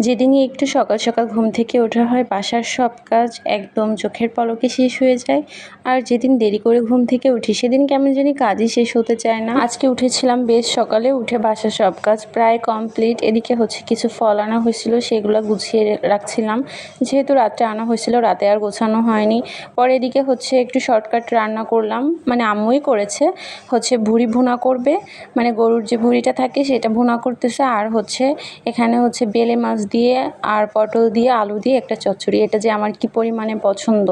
যেদিনই একটু সকাল সকাল ঘুম থেকে ওঠা হয়, বাসার সব কাজ একদম চোখের পলকে শেষ হয়ে যায়। আর যেদিন দেরি করে ঘুম থেকে উঠি, সেদিন কেমন জানি কাজই শেষ হতে চায় না। আজকে উঠেছিলাম বেশ সকালে, উঠে বাসার সব কাজ প্রায় কমপ্লিট এদিকে হচ্ছে কিছু ফল আনা হয়েছিল, সেগুলো গুছিয়ে রাখছিলাম। যেহেতু রাত্রে আনা হয়েছিল, রাতে আর গোছানো হয়নি। পরে এদিকে হচ্ছে একটু শর্টকাট রান্না করলাম। মানে আম্মুই করেছে, হচ্ছে ভুড়ি ভুনা করবে। মানে গরুর যে ভুড়িটা থাকে, সেটা ভুনা করতেছে। আর হচ্ছে এখানে হচ্ছে বেলে মাছ দিয়ে আর পটল দিয়ে আলু দিয়ে একটা চচ্চড়ি। এটা যে আমার কি পরিমাণে পছন্দ।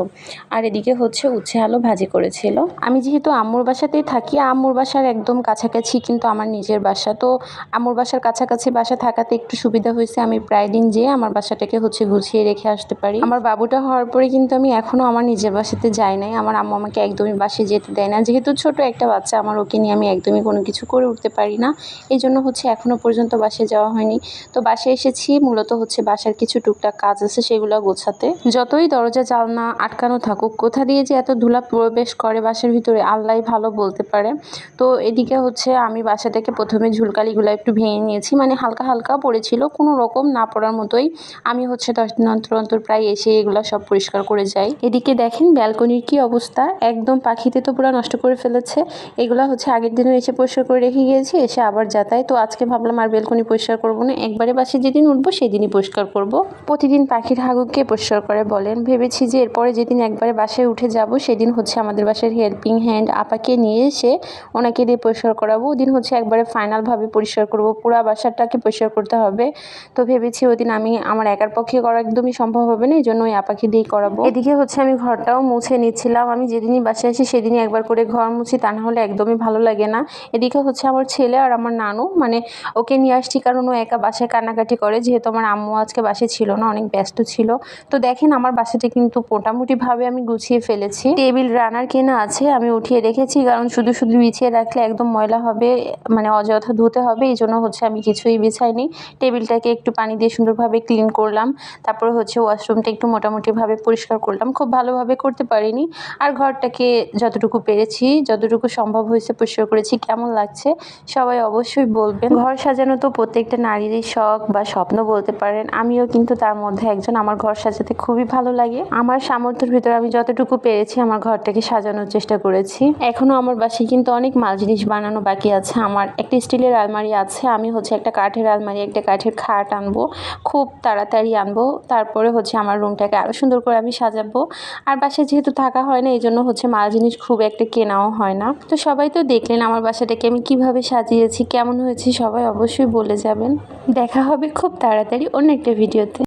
আর এদিকে হচ্ছে উচ্ছে আলু ভাজি করেছিল। আমি যেহেতু আম্মুর বাসাতেই থাকি, আম্মুর বাসার একদম কাছাকাছি কিন্তু আমার নিজের বাসা। তো আম্মুর বাসার কাছাকাছি বাসা থাকাতে একটু সুবিধা হয়েছে। আমি প্রায় দিন যেয়ে আমার বাসাটাকে হচ্ছে গুছিয়ে রেখে আসতে পারি। আমার বাবুটা হওয়ার পরে কিন্তু আমি এখনও আমার নিজের বাসাতে যাই নাই। আমার আম্মু আমাকে একদমই বাসে যেতে দেয় না। যেহেতু ছোট একটা বাচ্চা, আমার ওকে নিয়ে আমি একদমই কোনো কিছু করে উঠতে পারি না। এই জন্য হচ্ছে এখনও পর্যন্ত বাসে যাওয়া হয়নি। তো বাসে এসেছি, মূলত হচ্ছে বাসার কিছু টুকটাক কাজ আছে সেগুলো গোছাতে। যতই দরজা জালনা আটকানো থাকুক, কোথা দিয়ে যে এত ধুলা প্রবেশ করে বাসার ভিতরে আল্লাহ ভালো বলতে পারে। তো এদিকে হচ্ছে আমি বাসাটাকে প্রথমে ঝুলকালিগুলো একটু ভেঙে নিয়েছি। মানে হালকা হালকা পড়েছিল, কোনো রকম না পড়ার মতোই। আমি হচ্ছে দশ দিন অন্তর অন্তর প্রায় এসে এগুলো সব পরিষ্কার করে যাই। এদিকে দেখেন ব্যালকনির কি অবস্থা? একদম পাখিতে তো পুরো নষ্ট করে ফেলেছে। এগুলো হচ্ছে আগের দিনও এসে পরিষ্কার করে রেখে গিয়েছি, এসে আবার যাতায় তো আজকে ভাবলাম আর ব্যালকনি পরিষ্কার করব না। একবারে বাসে যেদিন উঠবো সেদিনই পরিষ্কার করব। প্রতিদিন পাখির হাগুককে পরিষ্কার করে বলেন। ভেবেছি যে এরপরে যেদিন একবারে বাসায় উঠে যাব, সেদিন হচ্ছে আমাদের বাসার হেল্পিং হ্যান্ড আপাকে নিয়ে এসে ওনাকে দিয়ে পরিষ্কার করাবো। ওদিন হচ্ছে একবারে ফাইনালভাবে পরিষ্কার করব। পুরো বাসাটাকে পরিষ্কার করতে হবে। তো ভেবেছি ওদিন আমি আমার একার পক্ষে করা একদমই সম্ভব হবে না এই জন্য ওই আপাকে দিয়েই করাবো। এদিকে হচ্ছে আমি ঘরটাও মুছে নিচ্ছিলাম। আমি যেদিনই বাসায় আসি সেদিনই একবার করে ঘর মুছি, তা না হলে একদমই ভালো লাগে না। এদিকে হচ্ছে আমার ছেলে আর আমার নানু মানে ওকে নিয়ে আসছি কারণ ও একা বাসায় কান্নাকাটি করে, যেহেতু আমার আম্মু আজকে বাসে ছিল না, অনেক ব্যস্ত ছিল। তো দেখেন আমার বাসাটা কিন্তু মোটামুটিভাবে আমি গুছিয়ে ফেলেছি। টেবিল রানার কেনা আছে, আমি উঠিয়ে রেখেছি, কারণ শুধু শুধু বিছিয়ে রাখলে একদম ময়লা হবে মানে অযথা ধুতে হবে, এই জন্য হচ্ছে আমি কিছুই বিছাইনি। টেবিলটাকে একটু পানি দিয়ে সুন্দরভাবে ক্লিন করলাম, তারপরে হচ্ছে ওয়াশরুমটা একটু মোটামুটিভাবে পরিষ্কার করলাম। খুব ভালোভাবে করতে পারিনি, আর ঘরটাকে যতটুকু পেরেছি, যতটুকু সম্ভব হয়েছে পরিষ্কার করেছি, কেমন লাগছে সবাই অবশ্যই বলবেন। ঘর সাজানো তো প্রত্যেকটা নারীরই শখ বা স্বপ্ন বলতে পারেন। আমিও কিন্তু তার মধ্যে একজন। আমার ঘর সাজাতে খুবই ভালো লাগে। আমার সামর্থ্যের ভিতরে আমি যতটুকু পেরেছি আমার ঘরটাকে সাজানোর চেষ্টা করেছি। এখনও আমার বাসায় কিন্তু অনেক মাল জিনিস বানানো বাকি আছে। আমার একটা স্টিলের আলমারি আছে। আমি হচ্ছে একটা কাঠের আলমারি, একটা কাঠের খাট আনব। খুব তাড়াতাড়ি আনব। তারপরে হচ্ছে আমার রুমটাকে আরও সুন্দর করে আমি সাজাবো। আর বাসায় যেহেতু থাকা হয় না এই জন্য হচ্ছে মাল জিনিস খুব একটা কেনাও হয় না। তো সবাই তো দেখলেন আমার বাসাটাকে আমি কীভাবে সাজিয়েছি, কেমন হয়েছে, সবাই অবশ্যই বলে যাবেন। দেখা হবে খুব তাড়াতাড়ি অন্য একটা ভিডিওতে